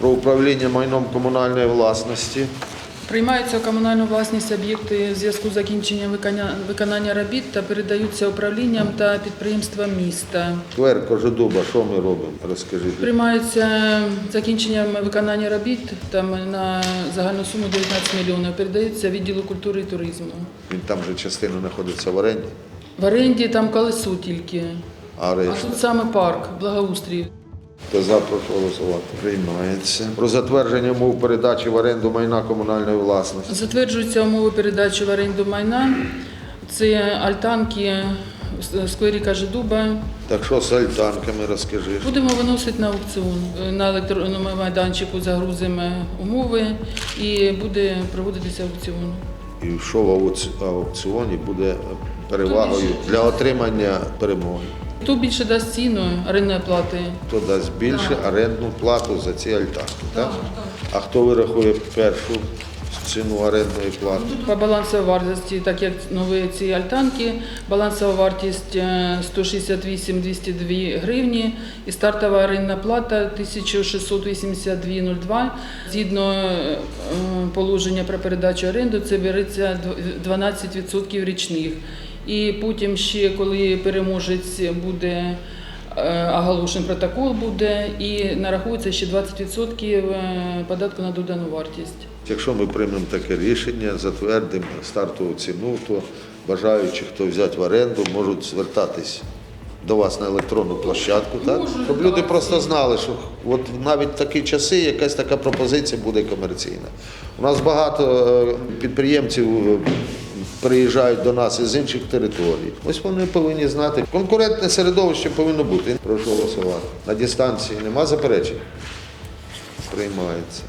Про управління майном комунальної власності. Приймаються у комунальну власність об'єкти в зв'язку з закінченням виконання, виконання робіт та передаються управлінням та підприємствам міста. Сквер Кожедуба, що ми робимо? Розкажіть. Приймаються закінченням виконання робіт там на загальну суму 19 мільйонів. Передаються відділу культури і туризму. Він там же частина знаходиться в оренді, В оренді там колесо тільки. а А тут саме парк, благоустрій. Хто за, прошу голосувати. Приймається. Про затвердження умов передачі в оренду майна комунальної власності. Затверджуються умови передачі в оренду майна. Це альтанки сквері Кажедуба. Так що з альтанками розкажи. Будемо виносити на аукціон. На електронному майданчику загрузимо умови і буде проводитися аукціон. І що в аукціоні буде перевагою для отримання перемоги. Хто більше дасть ціну орендної плати? Хто дасть більше орендну плату за ці альтанки, так? А хто вирахує першу ціну орендної плати? По балансовій вартості, так як нові ці альтанки, балансова вартість е, 168 202 гривні і стартова орендна плата 1682,02. Згідно е, положення про передачу оренду, це береться 12% річних. І потім ще, коли переможець буде е, оголошений протокол буде і нарахується ще 20% е, податку на додану вартість. Якщо ми приймемо таке рішення, затвердимо стартову ціну, то бажаючи, хто взяти в оренду, можуть звертатись до вас на електронну площадку, так? Можуть, щоб люди так. просто знали, що от навіть в такі часи якась така пропозиція буде комерційна. У нас багато е, підприємців приїжджають до нас із інших територій. Ось вони повинні знати. Конкурентне середовище повинно бути. Прошу голосувати. На дистанції нема заперечень? Приймається.